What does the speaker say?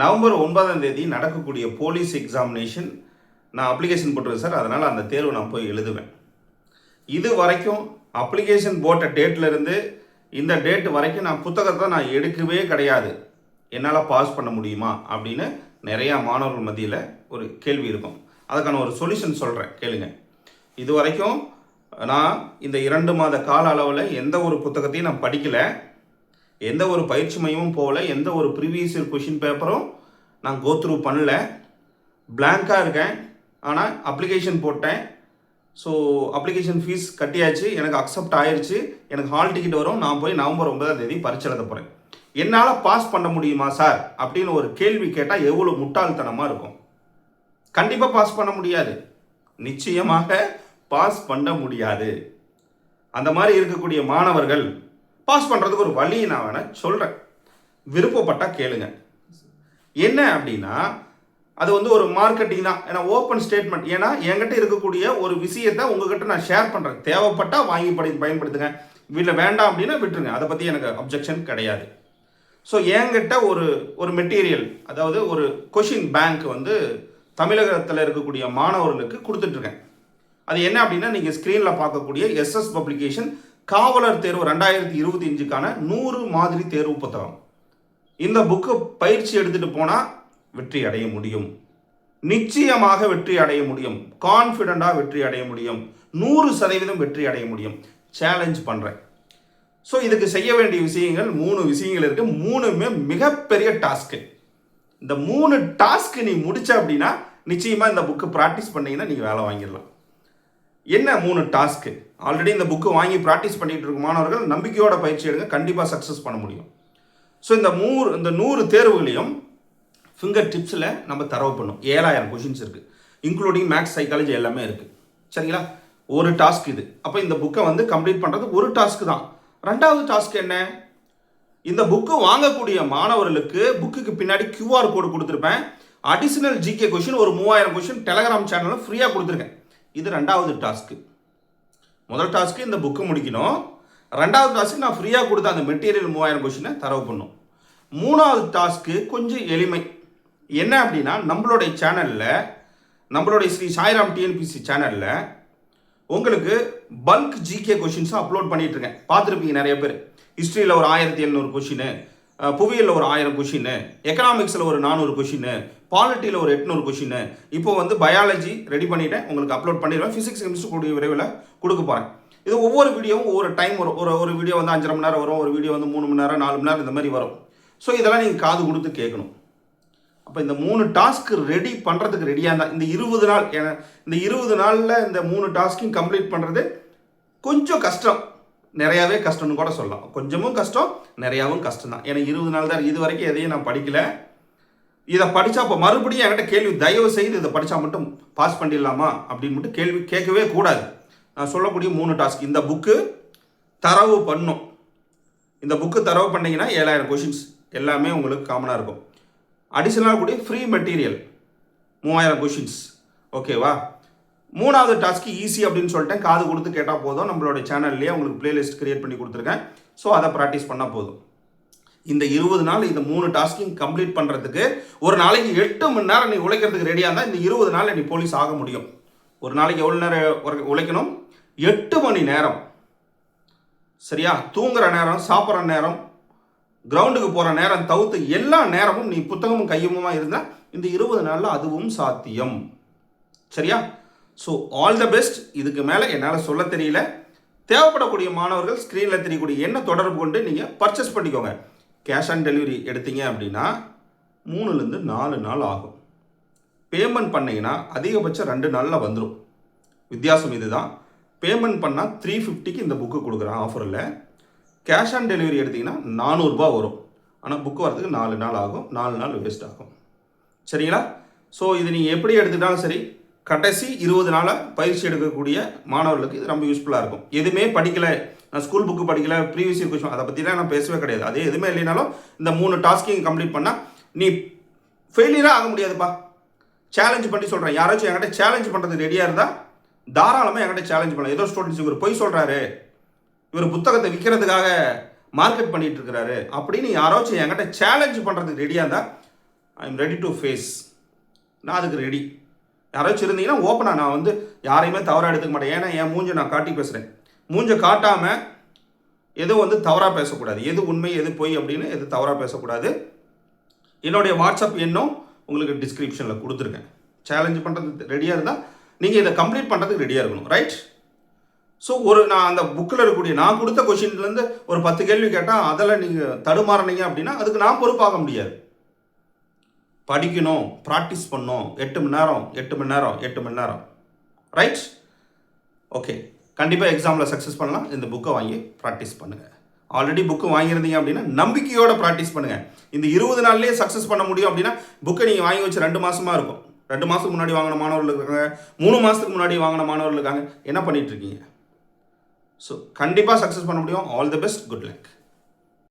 November ஒன்பதாம் தேதி நடக்கக்கூடிய போலீஸ் எக்ஸாமினேஷன் நான் அப்ளிகேஷன் போட்டிருக்கேன் சார். அதனால் அந்த தேர்வு நான் போய் எழுதுவேன். இது வரைக்கும் அப்ளிகேஷன் போட்ட டேட்லேருந்து இந்த டேட் வரைக்கும் நான் புத்தகத்தை நான் எடுக்கவே கிடையாது. என்னால் பாஸ் பண்ண முடியுமா அப்படின்னு நிறையா மாணவர்கள் மத்தியில் ஒரு கேள்வி இருக்கும். அதுக்கான ஒரு சொல்யூஷன் சொல்கிறேன் கேளுங்க. இது வரைக்கும் நான் இந்த இரண்டு மாத கால அளவில் எந்த ஒரு புத்தகத்தையும் நான் படிக்கலை. எந்த ஒரு பயிற்சி மையமும் போகல எந்த ஒரு ப்ரீவியஸ் இயர் கொஷின் பேப்பரும் நான் கோத்ரூ பண்ணல. பிளாங்காக இருக்கேன். ஆனால் அப்ளிகேஷன் போட்டேன். ஸோ அப்ளிகேஷன் ஃபீஸ் கட்டியாச்சு. எனக்கு அக்செப்ட் ஆயிடுச்சு எனக்கு ஹால் டிக்கெட் வரும். நான் போய் நவம்பர் ஒன்பதாம் தேதி பரிட்சை எழுத போகிறேன் என்னால் பாஸ் பண்ண முடியுமா சார் அப்படின்னு ஒரு கேள்வி கேட்டால் எவ்வளோ முட்டாள்தனமாக இருக்கும். கண்டிப்பாக பாஸ் பண்ண முடியாது. நிச்சயமாக பாஸ் பண்ண முடியாது. அந்த மாதிரி இருக்கக்கூடிய மாணவர்கள் பாஸ் பண்ணுறதுக்கு ஒரு வழியை நான் வேணால் சொல்கிறேன் விருப்பப்பட்டால் கேளுங்க. என்ன அப்படின்னா அது வந்து ஒரு மார்க்கெட்டிங் தான். ஏன்னா ஓப்பன் ஸ்டேட்மெண்ட் ஏன்னா என்கிட்ட இருக்கக்கூடிய ஒரு விஷயத்தை உங்ககிட்ட நான் ஷேர் பண்ணுறேன் தேவைப்பட்டால் வாங்கி படி பயன்படுத்துங்க. வீட்டில் வேண்டாம் அப்படின்னா விட்டுருங்க. அதை பற்றி எனக்கு அப்ஜெக்ஷன் கிடையாது. ஸோ என்கிட்ட ஒரு ஒரு மெட்டீரியல் அதாவது ஒரு கொஷின் பேங்க் வந்து தமிழகத்தில் இருக்கக்கூடிய மாணவர்களுக்கு கொடுத்துட்ருக்கேன் அது என்ன அப்படின்னா நீங்கள் ஸ்க்ரீனில் பார்க்கக்கூடிய எஸ்எஸ் பப்ளிகேஷன் காவலர் தேர்வு ரெண்டாயிரத்தி இருபத்தி அஞ்சுக்கான நூறு மாதிரி தேர்வு புத்தகம். இந்த புக்கு பயிற்சி எடுத்துகிட்டு போனால் வெற்றி அடைய முடியும். நிச்சயமாக வெற்றி அடைய முடியும். கான்ஃபிடெண்ட்டாக வெற்றி அடைய முடியும். நூறு சதவீதம் வெற்றி அடைய முடியும். சேலஞ்ச் பண்ணுறேன் ஸோ இதுக்கு செய்ய வேண்டிய விஷயங்கள் மூணு விஷயங்கள் இருக்குது மூணுமே மிகப்பெரிய டாஸ்க்கு இந்த மூணு டாஸ்க்கு நீ முடிச்ச அப்படின்னா நிச்சயமாக இந்த புக்கு ப்ராக்டிஸ் பண்ணிங்கன்னா நீங்கள் வேலை வாங்கிடலாம். என்ன மூணு டாஸ்க்கு? ஆல்ரெடி இந்த புக்கு வாங்கி ப்ராக்டிஸ் பண்ணிட்டு இருக்க மாணவர்கள் நம்பிக்கையோட பயிற்சி எடுங்க கண்டிப்பாக சக்ஸஸ் பண்ண முடியும். ஸோ இந்த மூணு இந்த நூறு தேர்வுகளையும் ஃபிங்கர் டிப்ஸில் நம்ம தரவு பண்ணும். ஏழாயிரம் கொஷின்ஸ் இருக்குது இன்க்ளூடிங் மேக்ஸ் சைக்காலஜி எல்லாமே இருக்குது சரிங்களா? ஒரு டாஸ்க் இது. அப்போ இந்த புக்கை வந்து கம்ப்ளீட் பண்ணுறது ஒரு டாஸ்க் தான். ரெண்டாவது டாஸ்க் என்ன? இந்த புக்கு வாங்கக்கூடிய மாணவர்களுக்கு புக்குக்கு பின்னாடி கியூஆர் கோடு கொடுத்துருப்பேன். அடிஷனல் ஜிகே கொஷின் ஒரு மூவாயிரம் கொஷின் டெலகிராம் சேனலில் ஃப்ரீயாக கொடுத்துருக்கேன். இது ரெண்டாவது டாஸ்க்கு முதல் டாஸ்க்கு இந்த புக்கு முடிக்கணும். ரெண்டாவது டாஸ்க்கு நான் ஃப்ரீயாக கொடுத்த அந்த மெட்டீரியல் மூவாயிரம் கொஷினை தரவு பண்ணும். மூணாவது டாஸ்க்கு கொஞ்சம் எளிமை. என்ன அப்படின்னா நம்மளுடைய சேனலில் நம்மளுடைய ஸ்ரீ சாய்ராம் டிஎன்பிசி சேனலில் உங்களுக்கு பல்க் ஜிகே கொஷின்ஸும் அப்லோட் பண்ணிகிட்ருக்கேன் பார்த்துருப்பீங்க நிறைய பேர். ஹிஸ்ட்ரியில் ஒரு ஆயிரத்தி எழுநூறு கொஷின் புவியியலில் ஒரு ஆயிரம் கொஷின் எக்கனாமிக்ஸில் ஒரு நானூறு கொஷின் பாலிட்டியில் ஒரு எட்நூறு கொஷின் இப்போ வந்து பயாலஜி ரெடி பண்ணிவிட்டேன் உங்களுக்கு அப்லோட் பண்ணிடுவேன். ஃபிசிக்ஸ் கெமிஸ்ட்ரி கூடிய விரைவில் கொடுக்க போகிறேன் இது ஒவ்வொரு வீடியோவும் ஒவ்வொரு டைம் வரும். ஒரு ஒரு வீடியோ வந்து அஞ்சரை மணி நேரம் வரும். ஒரு வீடியோ வந்து மூணு மணி நேரம் நாலு மணி நேரம் இந்த மாதிரி வரும். ஸோ இதெல்லாம் நீங்கள் காது கொடுத்து கேட்கணும். அப்போ இந்த மூணு டாஸ்க் ரெடி பண்ணுறதுக்கு ரெடியாக இருந்தால் இந்த இருபது நாள் இந்த இருபது நாளில் இந்த மூணு டாஸ்க்கையும் கம்ப்ளீட் பண்ணுறது கொஞ்சம் கஷ்டம். நிறையாவே கஷ்டம்னு கூட சொல்லலாம். கொஞ்சமும் கஷ்டம் நிறையாவும் கஷ்டம் தான் ஏன்னா இருபது நாள் தான் இது வரைக்கும் எதையும் நான் படிக்கல. இதை படித்தா அப்போ மறுபடியும் என்கிட்ட கேள்வி தயவு செய்து இதை படித்தா மட்டும் பாஸ் பண்ணிடலாமா? அப்படின்னு மட்டும் கேள்வி கேட்கவே கூடாது. நான் சொல்லக்கூடிய மூணு டாஸ்க் இந்த புக்கு தரவு பண்ணும். இந்த புக்கு தரவு பண்ணிங்கன்னா ஏழாயிரம் கொஷின்ஸ் எல்லாமே உங்களுக்கு காமனாக இருக்கும். அடிஷனலாக கூடிய ஃப்ரீ மெட்டீரியல் மூவாயிரம் கொஷின்ஸ் ஓகேவா மூணாவது டாஸ்க்கு ஈஸி அப்படின்னு சொல்லிட்டேன். காது கொடுத்து கேட்டால் போதும். நம்மளோட சேனல்லையே உங்களுக்கு பிளேலிஸ்ட் கிரியேட் பண்ணி கொடுத்துருக்கேன். ஸோ அதை ப்ராக்டிஸ் பண்ணால் போதும். இந்த இருபது நாள் இந்த மூணு டாஸ்கையும் கம்ப்ளீட் பண்ணுறதுக்கு ஒரு நாளைக்கு எட்டு மணி நேரம் நீ உழைக்கிறதுக்கு ரெடியாக இருந்தால் இந்த இருபது நாள் நீ போலீஸ் ஆக முடியும். ஒரு நாளைக்கு எவ்வளோ நேரம் உழைக்கணும்? எட்டு மணி நேரம். சரியா? தூங்குற நேரம் சாப்பிட்ற நேரம் கிரவுண்டுக்கு போகிற நேரம் தவிர்த்து எல்லா நேரமும் நீ புத்தகமும் கையுமா இருந்தால் இந்த இருபது நாளில் அதுவும் சாத்தியம். சரியா? ஸோ ஆல் த பெஸ்ட் இதுக்கு மேலே என்னால் சொல்ல தெரியல. தேவைப்படக்கூடிய மாணவர்கள் ஸ்க்ரீனில் தெரியக்கூடிய என்ன தொடர்பு கொண்டு நீங்கள் பர்ச்சேஸ் பண்ணிக்கோங்க. கேஷ் ஆன் டெலிவரி எடுத்தீங்க அப்படின்னா மூணுலேருந்து நாலு நாள் ஆகும். பேமெண்ட் பண்ணிங்கன்னா அதிகபட்சம் ரெண்டு நாளில் வந்துடும் வித்தியாசம் இதுதான். பேமெண்ட் பண்ணால் த்ரீ ஃபிஃப்டிக்கு இந்த புக்கு கொடுக்குறேன் ஆஃபரில் கேஷ் ஆன் டெலிவரி எடுத்திங்கன்னா நானூறுரூபா வரும். ஆனால் புக்கு வரதுக்கு நாலு நாள் ஆகும். நாலு நாள் வேஸ்ட் ஆகும். சரிங்களா? ஸோ இது நீங்கள் எப்படி எடுத்துக்கிட்டாலும் சரி கடைசி இருபது நாளாக பயிற்சி எடுக்கக்கூடிய மாணவர்களுக்கு இது ரொம்ப யூஸ்ஃபுல்லாக இருக்கும். எதுவுமே படிக்கலை நான் ஸ்கூல் புக்கு படிக்கல ப்ரீவியஸ் இயர் கொஸ்டின் அதை பற்றிலாம் நான் பேசவே கிடையாது. அதே எதுவுமே இல்லைனாலும் இந்த மூணு டாஸ்கையும் கம்ப்ளீட் பண்ணால் நீ ஃபெயிலியராக ஆக முடியாதுப்பா. சேலஞ்ச் பண்ணி சொல்கிறேன் யாராச்சும் என்கிட்ட சேலஞ்ச் பண்ணுறது ரெடியாக இருந்தால் தாராளமாக என்கிட்ட சேலஞ்ச் பண்ணலாம். ஏதோ ஸ்டூடெண்ட்ஸ் இவர் பொய் சொல்கிறாரு இவர் புத்தகத்தை விற்கிறதுக்காக மார்க்கெட் பண்ணிகிட்டு இருக்கிறாரு. அப்படின்னு யாராச்சும் என்கிட்ட சேலஞ்ச் பண்ணுறதுக்கு ரெடியாக இருந்தால் I am ready to face நான் அதுக்கு ரெடி யாராச்சும் இருந்தீங்கன்னா ஓப்பனாக நான் வந்து யாரையுமே தவறாக எடுத்துக்க மாட்டேன். ஏன்னா என் மூஞ்சை நான் காட்டி பேசுகிறேன் மூஞ்சை காட்டாமல் எதுவும் வந்து தவறாக பேசக்கூடாது? எது உண்மை எது பொய் அப்படின்னு எது தவறாக பேசக்கூடாது. என்னுடைய வாட்ஸ்அப் எண்ணும் உங்களுக்கு டிஸ்கிரிப்ஷனில் கொடுத்துருக்கேன். சேலஞ்சு பண்ணுறது ரெடியாக இருந்தால் நீங்கள் இதை கம்ப்ளீட் பண்ணுறதுக்கு ரெடியாக இருக்கணும். ரைட் ஸோ ஒரு நான் அந்த புக்கில் இருக்கக்கூடிய நான் கொடுத்த கொஷின்லேருந்து ஒரு பத்து கேள்வி கேட்டால் அதில் நீங்கள் தடுமாறினீங்க அப்படின்னா அதுக்கு நான் பொறுப்பாக முடியாது. படிக்கணும் ப்ராக்டிஸ் பண்ணணும். எட்டு மணி நேரம் எட்டு மணி நேரம் எட்டு மணி நேரம். ரைட் ஓகே கண்டிப்பாக எக்ஸாமில் சக்ஸஸ் பண்ணலாம். இந்த புக்கை வாங்கி ப்ராக்டிஸ் பண்ணுங்கள் ஆல்ரெடி புக்கு வாங்கியிருந்தீங்க அப்படின்னா நம்பிக்கையோட ப்ராக்டிஸ் பண்ணுங்கள் இந்த இருபது நாள்லேயே சக்ஸஸ் பண்ண முடியும் அப்படின்னா புக்கை நீங்கள் வாங்கி வச்சு ரெண்டு மாதமாக இருக்கும். ரெண்டு மாதத்துக்கு முன்னாடி வாங்கின மாணவர்கள் இருக்காங்க. மூணு மாதத்துக்கு முன்னாடி வாங்கின மாணவர்கள் இருக்காங்க. என்ன பண்ணிகிட்ருக்கீங்க ஸோ கண்டிப்பாக சக்ஸஸ் பண்ண முடியும். All the best good luck